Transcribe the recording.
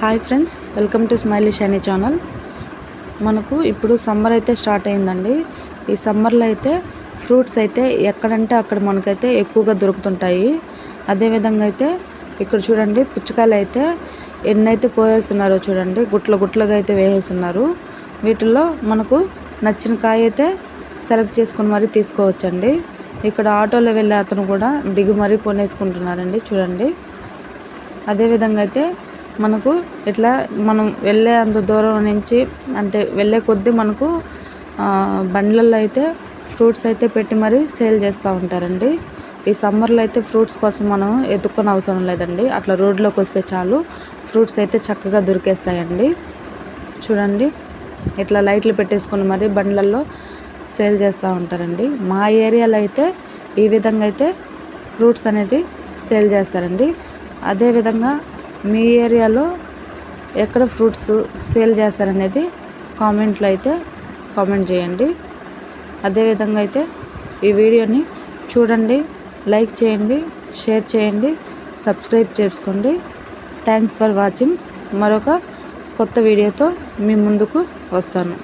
Hi friends welcome to Smiley Shiny channel. మనకు ఇప్పుడు summer అయితే స్టార్ట్ అయిందండి. ఈ సమ్మర్లో అయితే ఫ్రూట్స్ అయితే ఎక్కడంటే అక్కడ మనకైతే ఎక్కువగా దొరుకుతుంటాయి. అదేవిధంగా అయితే ఇక్కడ చూడండి పుచ్చకాయలు అయితే ఎన్నైతే పోయేస్తున్నారో చూడండి గుట్ల గుట్లుగా అయితే వేసేస్తున్నారు. వీటిల్లో మనకు నచ్చిన కాయ అయితే సెలెక్ట్ చేసుకుని మరీ తీసుకోవచ్చండి. ఇక్కడ ఆటోలో వెళ్ళే అతను కూడా దిగి మరీ కొనేసుకుంటున్నారండి చూడండి. అదేవిధంగా అయితే మనకు ఇట్లా మనం వెళ్ళే అంత దూరం నుంచి అంటే వెళ్ళే కొద్దీ మనకు బండ్లలో అయితే ఫ్రూట్స్ అయితే పెట్టి మరీ సేల్ చేస్తూ ఉంటారండి. ఈ సమ్మర్లో అయితే ఫ్రూట్స్ కోసం మనం ఎత్తుక్కొని అవసరం లేదండి. అట్లా రోడ్లోకి వస్తే చాలు. ఫ్రూట్స్ అయితే చక్కగా దొరికేస్తాయండి. చూడండి ఇట్లా లైట్లు పెట్టేసుకొని మరి బండ్లలో సేల్ చేస్తూ ఉంటారండి. మా ఏరియాలో అయితే ఈ విధంగా అయితే ఫ్రూట్స్ అనేది సేల్ చేస్తారండి. అదేవిధంగా మీ ఏరియాలో ఎక్కడ ఫ్రూట్స్ సేల్ చేస్తారనేది కామెంట్లో అయితే కామెంట్ చేయండి. అదేవిధంగా అయితే ఈ వీడియోని చూడండి లైక్ చేయండి షేర్ చేయండి సబ్స్క్రైబ్ చేసుకోండి. Thanks for watching. మరొక కొత్త వీడియోతో మీ ముందుకు వస్తాను.